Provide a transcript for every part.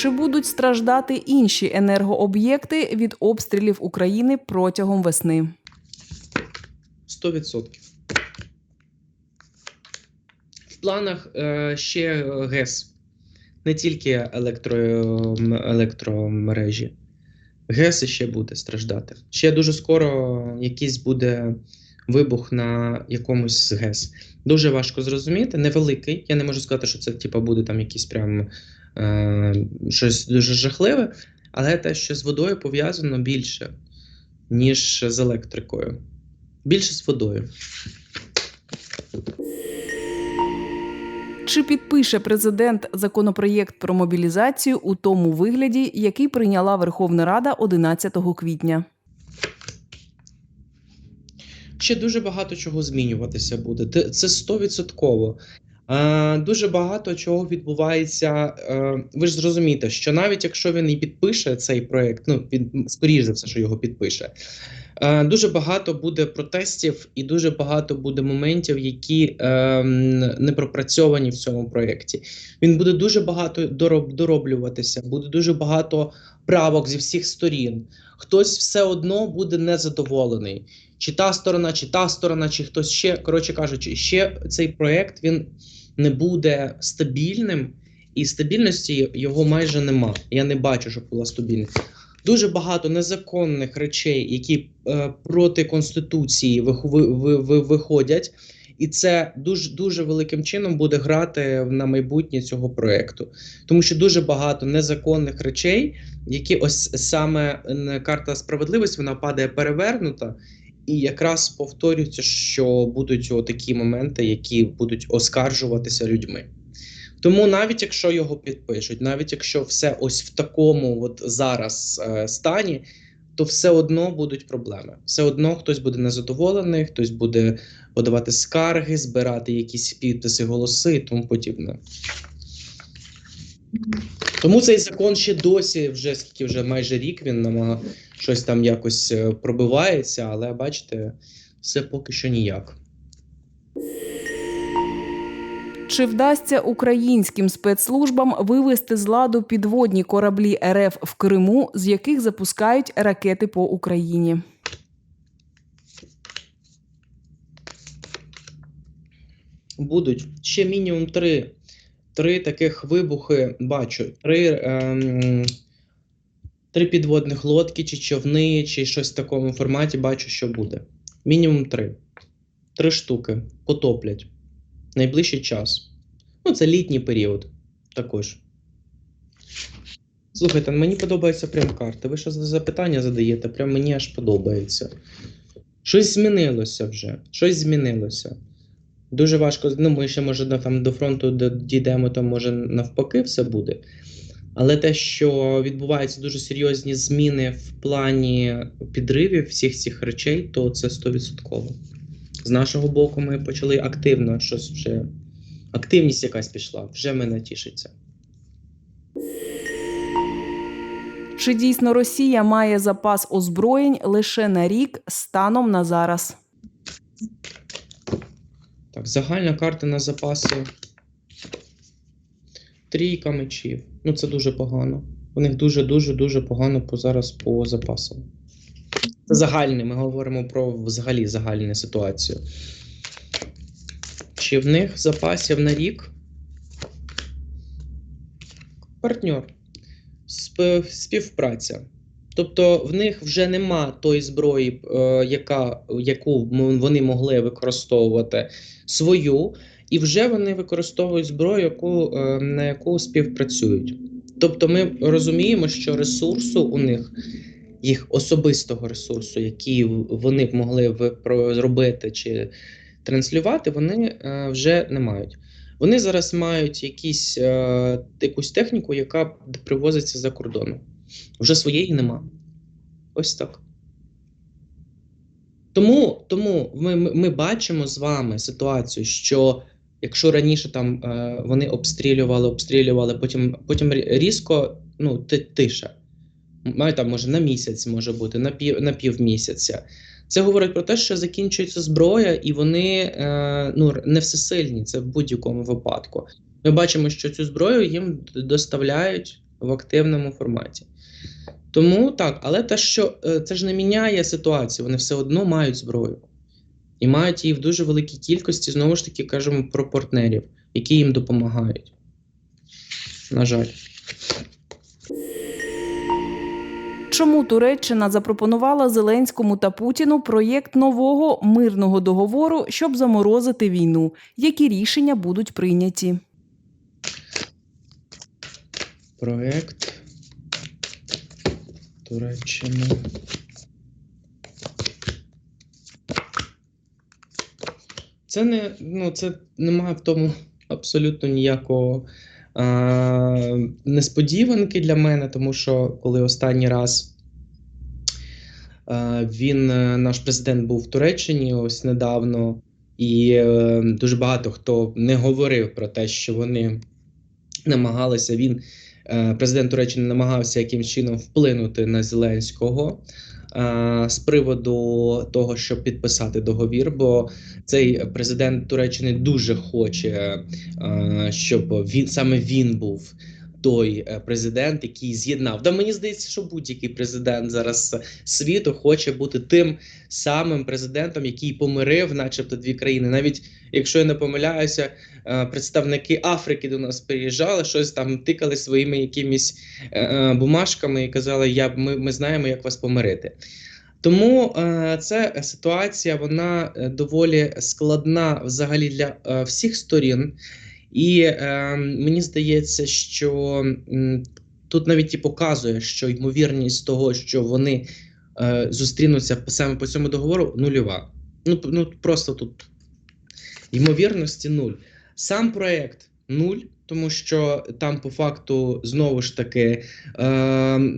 Чи будуть страждати інші енергооб'єкти від обстрілів України протягом весни? 100%. В планах е, ще е, ГЕС, не тільки електро, електромережі. ГЕС ще буде страждати. Ще дуже скоро якийсь буде вибух на якомусь з ГЕС. Дуже важко зрозуміти, невеликий. Я не можу сказати, що це типу, буде там якийсь прям е, щось дуже жахливе, але те, що з водою пов'язано більше, ніж з електрикою. Більше з водою. Чи підпише президент законопроєкт про мобілізацію у тому вигляді, який прийняла Верховна Рада 11 квітня? Ще дуже багато чого змінюватися буде. Це стовідсотково. Е, Дуже багато чого відбувається. Е, Ви ж зрозумієте, що навіть якщо він і підпише цей проект, ну він скоріш за все, що його підпише. е, Дуже багато буде протестів і дуже багато буде моментів, які е, не пропрацьовані в цьому проєкті. Він буде дуже багато дороб, дороблюватися, буде дуже багато правок зі всіх сторін. Хтось все одно буде незадоволений чи та сторона, чи та сторона, чи хтось ще. Коротше кажучи, ще цей проект він не буде стабільним, і стабільності його майже нема. Я не бачу, щоб була стабільність. Дуже багато незаконних речей, які е, проти конституції ви- ви- ви- виходять, і це дуже дуже великим чином буде грати на майбутнє цього проекту, тому що дуже багато незаконних речей, які ось саме карта справедливості вона падає перевернута, і якраз повторюється, що будуть такі моменти, які будуть оскаржуватися людьми. Тому навіть якщо його підпишуть, навіть якщо все ось в такому от зараз е, стані, то все одно будуть проблеми. Все одно хтось буде незадоволений, хтось буде подавати скарги, збирати якісь підписи, голоси і тому подібне. Тому цей закон ще досі, вже скільки вже майже рік він намагає щось там якось е, пробивається, але бачите, все поки що ніяк. Чи вдасться українським спецслужбам вивести з ладу підводні кораблі РФ в Криму, з яких запускають ракети по Україні? Будуть ще мінімум три, три таких вибухи бачу. Три, ем, три підводних лодки, чи човни, чи щось в такому форматі бачу, що буде. Мінімум три. Три штуки потоплять. Найближчий час. Ну, це літній період також. Слухайте, мені подобається прям карта. Ви що за запитання задаєте? Прям мені аж подобається. Щось змінилося вже. Щось змінилося. Дуже важко. Ну, ми ще, може, там до фронту дійдемо, то може навпаки все буде. Але те, що відбуваються дуже серйозні зміни в плані підривів всіх цих речей, то це 100%. З нашого боку, ми почали активно щось вже. Активність якась пішла, вже мене тішиться. Чи дійсно Росія має запас озброєнь лише на рік станом на зараз? Так, загальна карта на запаси. Трійка мечів. Ну, це дуже погано. У них дуже-дуже дуже погано по зараз по запасам. Це загальне, ми говоримо про взагалі загальну ситуацію. Чи в них запасів на рік? Партньор. Сп- Співпраця. Тобто в них вже нема тої зброї, е, яка, яку вони могли використовувати свою, і вже вони використовують зброю, яку, е, на яку співпрацюють. Тобто ми розуміємо, що ресурсу у них, їх особистого ресурсу, який вони б могли зробити чи транслювати, вони е, вже не мають. Вони зараз мають якісь, якусь техніку, яка привозиться за кордону. Вже своєї нема. Ось так. Тому, тому ми, ми, бачимо з вами ситуацію, що якщо раніше там е, вони обстрілювали, обстрілювали, потім, потім різко ну, ти- тиша. Має там, може, на місяць може бути, на, пів, на півмісяця. Це говорить про те, що закінчується зброя, і вони е, ну, не всесильні, це в будь-якому випадку. Ми бачимо, що цю зброю їм доставляють в активному форматі. Тому так, але те, що е, це ж не міняє ситуацію, вони все одно мають зброю. І мають її в дуже великій кількості, знову ж таки, кажемо про партнерів, які їм допомагають. На жаль. Чому Туреччина запропонувала Зеленському та Путіну проєкт нового мирного договору, щоб заморозити війну? Які рішення будуть прийняті? Проект Туреччина. Це не, ну, це немає в тому абсолютно ніякого е, несподіванки для мене, тому що коли останній раз е, він, наш президент, був в Туреччині ось недавно, і е, дуже багато хто не говорив про те, що вони намагалися він президент Туреччини намагався якимсь чином вплинути на Зеленського е, з приводу того, щоб підписати договір. Бо цей президент Туреччини дуже хоче, е, щоб він саме він був. Той е, президент, який з'єднав. Да мені здається, що будь-який президент зараз світу хоче бути тим самим президентом, який помирив, начебто, дві країни. Навіть якщо я не помиляюся, е, представники Африки до нас приїжджали, щось там тикали своїми якимись е, бумажками і казали, я, ми, ми знаємо, як вас помирити. Тому е, ця ситуація вона доволі складна взагалі для е, всіх сторін. І е, мені здається, що тут навіть і показує, що ймовірність того, що вони е, зустрінуться саме по цьому договору, нульова. Ну, ну просто тут ймовірності нуль. Сам проект нуль, тому що там по факту знову ж таки е,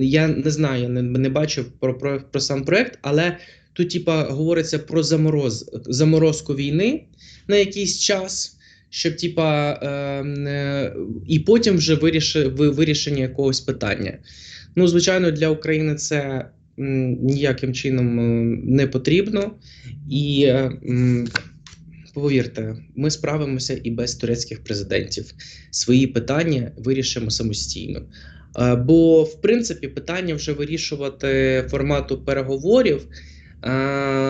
я не знаю, я не, не бачив про, про, про сам проект, але тут, типа, говориться про замороз, заморозку війни на якийсь час. Щоб типа е, е, і потім вже виріши, ви- вирішення якогось питання. Ну, звичайно, для України це ніяким чином не потрібно. І е, повірте, ми справимося і без турецьких президентів. Свої питання вирішимо самостійно. Е, Бо, в принципі, питання вже вирішувати формату переговорів е,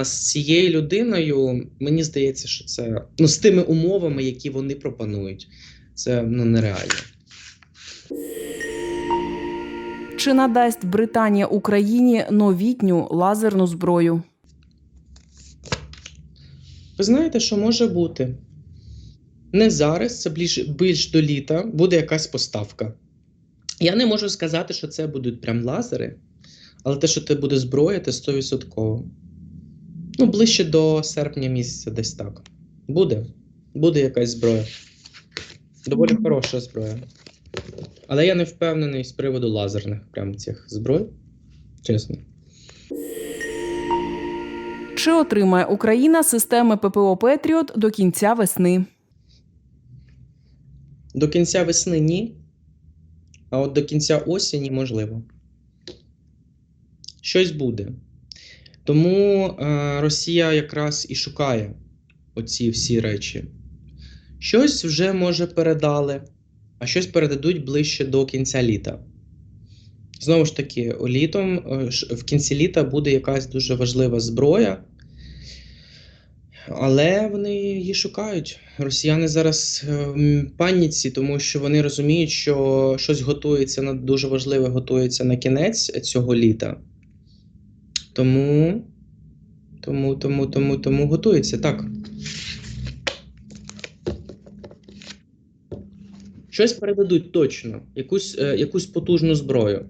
з цією людиною, мені здається, що це ну, з тими умовами, які вони пропонують. Це ну, нереально. Чи надасть Британія Україні новітню лазерну зброю? Ви знаєте, що може бути? Не зараз, це більш, більш до літа, буде якась поставка. Я не можу сказати, що це будуть прям лазери, але те, що це буде зброя, це 100%. Ну, ближче до серпня місяця, десь так. Буде. Буде якась зброя. Доволі хороша зброя. Але я не впевнений з приводу лазерних прям цих зброй. Чесно. Чи отримає Україна системи ППО Петріот до кінця весни? До кінця весни ні. А от до кінця осені можливо. Щось буде. Тому е, Росія якраз і шукає оці всі речі. Щось вже може передали, а щось передадуть ближче до кінця літа. Знову ж таки, літом, е, в кінці літа буде якась дуже важлива зброя. Але вони її шукають. Росіяни зараз е, в паніці, тому що вони розуміють, що щось готується на дуже важливе готується на кінець цього літа. Тому, тому, тому, тому, тому готується так. Щось передадуть точно, якусь, е, якусь потужну зброю.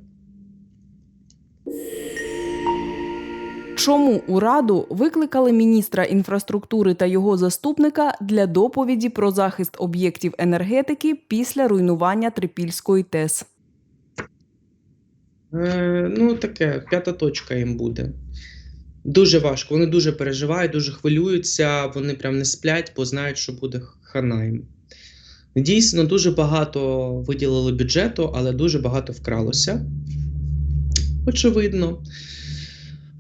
Чому у Раду викликали міністра інфраструктури та його заступника для доповіді про захист об'єктів енергетики після руйнування Трипільської ТЕС? Е, ну, таке, п'ята точка їм буде. Дуже важко. Вони дуже переживають, дуже хвилюються, вони прям не сплять, бо знають, що буде хана їм. Дійсно, дуже багато виділили бюджету, але дуже багато вкралося. Очевидно.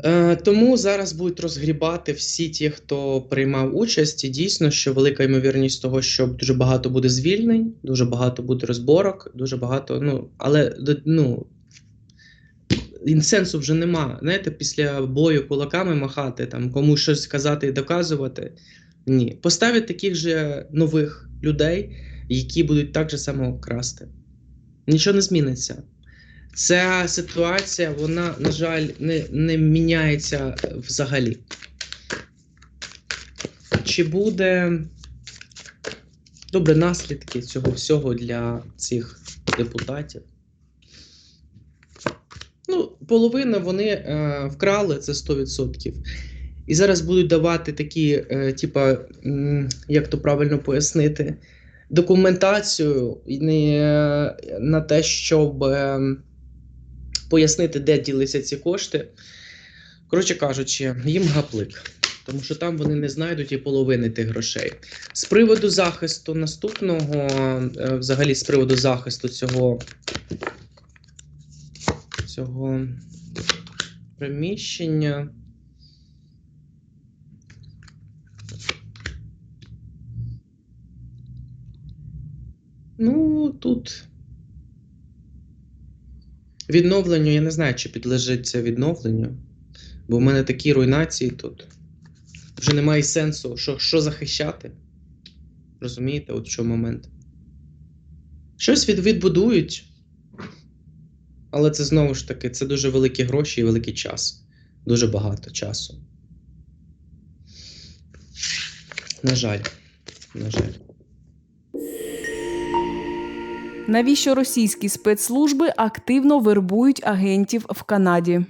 Е, тому зараз будуть розгрібати всі ті, хто приймав участь. І дійсно, що велика ймовірність того, що дуже багато буде звільнень, дуже багато буде розборок, дуже багато. Ну, але ну, і сенсу вже нема. Знаєте, після бою кулаками махати, там, комусь щось сказати і доказувати. Ні. Поставять таких же нових людей, які будуть так же само красти. Нічого не зміниться. Ця ситуація, вона, на жаль, не, не міняється взагалі. Чи буде добре наслідки цього всього для цих депутатів? Ну, половина вони е, вкрали це 100%. І зараз будуть давати такі, е, типа, як то правильно пояснити, документацію не, е, на те, щоб е, пояснити, де ділися ці кошти. Коротше кажучи, їм гаплик. Тому що там вони не знайдуть і половини тих грошей. З приводу захисту наступного, е, взагалі, з приводу захисту цього, цього приміщення. Ну, тут відновленню, я не знаю, чи підлежить це відновленню, бо в мене такі руйнації тут. Вже немає сенсу, що, що захищати. Розумієте, от чому момент. Щось від, відбудують, але це знову ж таки, це дуже великі гроші і великий час. Дуже багато часу. На жаль. На жаль. Навіщо російські спецслужби активно вербують агентів в Канаді?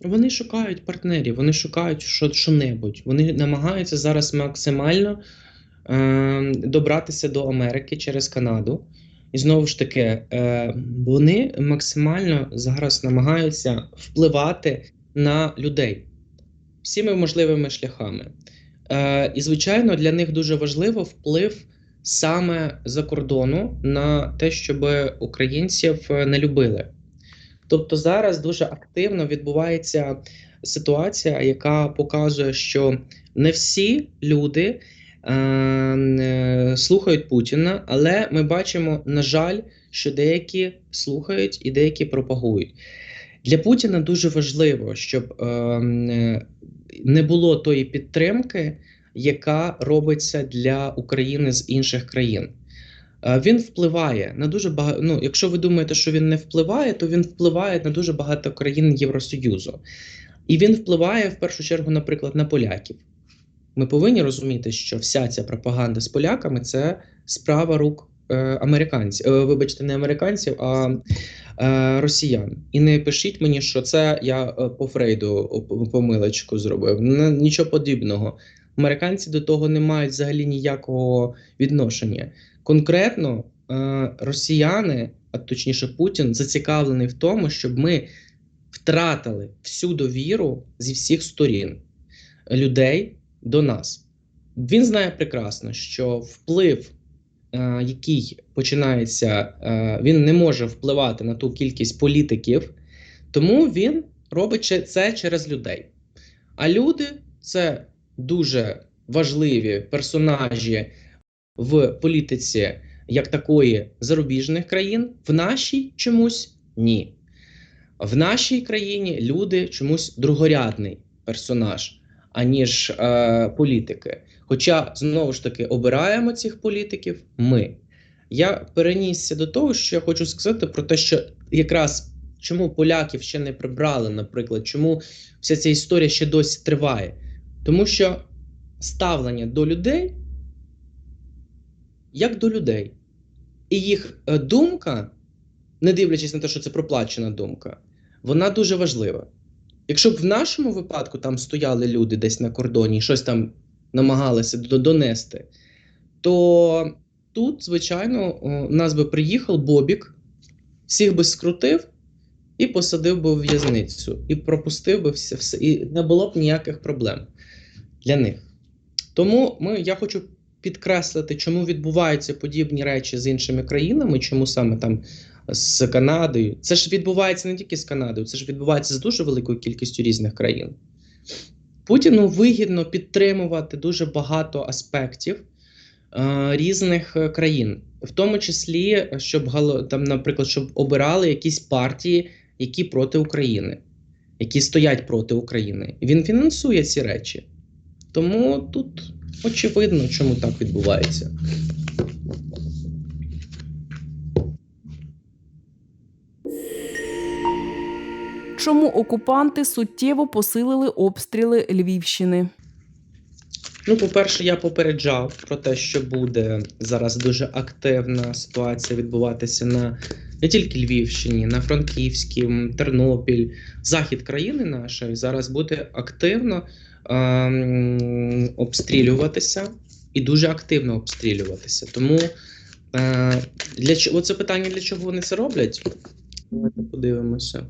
Вони шукають партнерів, вони шукають що, що-небудь. Вони намагаються зараз максимально е, добратися до Америки через Канаду. І знову ж таки, е, вони максимально зараз намагаються впливати на людей всіми можливими шляхами. Е, і, звичайно, для них дуже важливо вплив саме за кордону на те, щоб українців е, не любили. Тобто зараз дуже активно відбувається ситуація, яка показує, що не всі люди слухають Путіна, але ми бачимо, на жаль, що деякі слухають і деякі пропагують. Для Путіна дуже важливо, щоб е, е, не було тої підтримки, яка робиться для України з інших країн. Е, Він впливає на дуже багато. Ну, якщо ви думаєте, що він не впливає, то він впливає на дуже багато країн Євросоюзу. І він впливає в першу чергу, наприклад, на поляків. Ми повинні розуміти, що вся ця пропаганда з поляками це справа рук е, американців. Е, вибачте, не американців, а е, росіян. І не пишіть мені, що це я по Фрейду помилочку зробив. Нічого подібного. Американці до того не мають взагалі ніякого відношення. Конкретно росіяни, а точніше Путін, зацікавлений в тому, щоб ми втратили всю довіру зі всіх сторін людей до нас. Він знає прекрасно, що вплив, е, який починається, е, він не може впливати на ту кількість політиків, тому він робить це через людей. А люди це дуже важливі персонажі в політиці як такої зарубіжних країн, в нашій чомусь ні. В нашій країні люди чомусь другорядний персонаж, аніж е, політики. Хоча знову ж таки обираємо цих політиків ми. Я перенісся до того, що я хочу сказати про те, що якраз чому поляків ще не прибрали, наприклад, чому вся ця історія ще досі триває. Тому що ставлення до людей як до людей. І їх е, думка, не дивлячись на те, що це проплачена думка, вона дуже важлива. Якщо б в нашому випадку там стояли люди десь на кордоні і щось там намагалися донести, то тут, звичайно, о, нас би приїхав Бобік, всіх би скрутив і посадив би в в'язницю, і пропустив би все, все, і не було б ніяких проблем для них. Тому ми, я хочу підкреслити, чому відбуваються подібні речі з іншими країнами, чому саме там з Канадою. Це ж відбувається не тільки з Канадою, це ж відбувається з дуже великою кількістю різних країн. Путіну вигідно підтримувати дуже багато аспектів е, різних е, країн, в тому числі, щоб там, наприклад, щоб обирали якісь партії, які проти України, які стоять проти України. Він фінансує ці речі. Тому тут очевидно, чому так відбувається. Чому окупанти суттєво посилили обстріли Львівщини? Ну, по-перше, я попереджав про те, що буде зараз дуже активна ситуація відбуватися на не тільки Львівщині, на Франківській, Тернопіль, захід країни нашої зараз буде активно ем, обстрілюватися і дуже активно обстрілюватися. Тому е, для чого це питання, для чого вони це роблять? Давайте подивимося.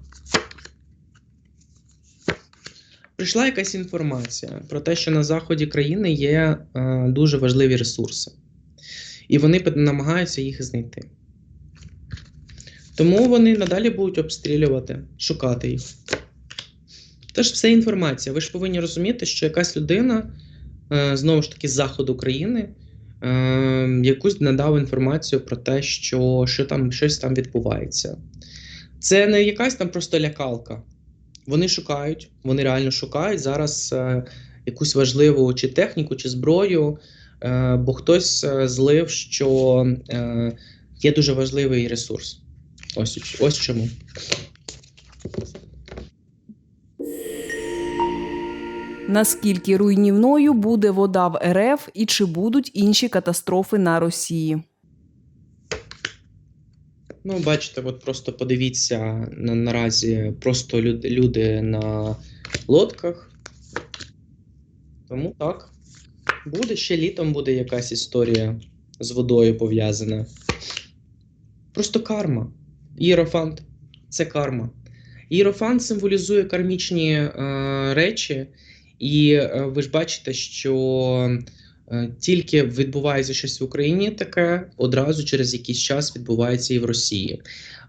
Прийшла якась інформація про те, що на заході країни є е, дуже важливі ресурси, і вони намагаються їх знайти. Тому вони надалі будуть обстрілювати, шукати їх. Це ж все інформація. Ви ж повинні розуміти, що якась людина, е, знову ж таки, з заходу країни, е, якусь надав інформацію про те, що, що там щось там відбувається. Це не якась там просто лякалка. Вони шукають, вони реально шукають зараз е, якусь важливу чи техніку, чи зброю, е, бо хтось е, злив, що є дуже важливий ресурс. Ось, ось чому. Наскільки руйнівною буде вода в РФ і чи будуть інші катастрофи на Росії? Ну, бачите, от просто подивіться на, наразі просто люди, люди на лодках. Тому так. Буде ще літом буде якась історія з водою пов'язана. Просто карма. Іерофант це карма. Іерофант символізує кармічні е, речі, і е, ви ж бачите, що тільки відбувається щось в Україні таке, одразу через якийсь час відбувається і в Росії.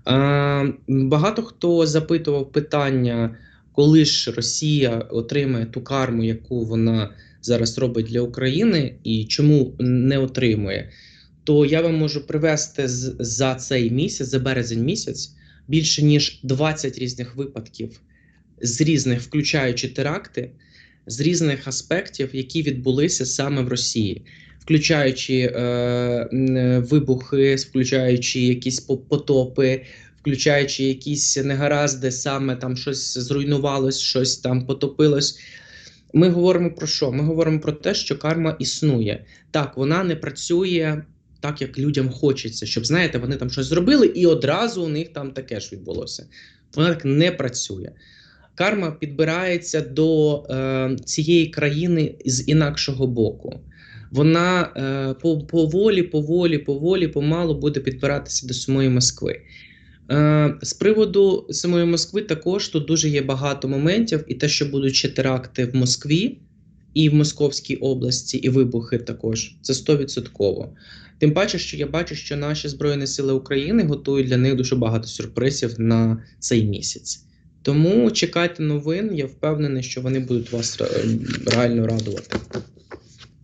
Е, багато хто запитував питання, коли ж Росія отримає ту карму, яку вона зараз робить для України, і чому не отримує. То я вам можу привести за цей місяць, за березень місяць, більше ніж 20 різних випадків з різних, включаючи теракти, з різних аспектів, які відбулися саме в Росії, включаючи е, вибухи, включаючи якісь потопи, включаючи якісь негаразди, саме там щось зруйнувалось, щось там потопилось. Ми говоримо про що? Ми говоримо про те, що карма існує. Так, вона не працює так, як людям хочеться, щоб знаєте, вони там щось зробили, і одразу у них там таке ж відбулося. Вона так не працює. Карма підбирається до е, цієї країни з інакшого боку. Вона е, по- поволі, поволі, поволі, помалу буде підбиратися до самої Москви. Е, з приводу самої Москви також тут дуже є багато моментів, і те, що будуть ще теракти в Москві і в Московській області, і вибухи також це 100%. Тим паче, що я бачу, що наші Збройні Сили України готують для них дуже багато сюрпризів на цей місяць. Тому чекайте новин. Я впевнений, що вони будуть вас е, реально радувати.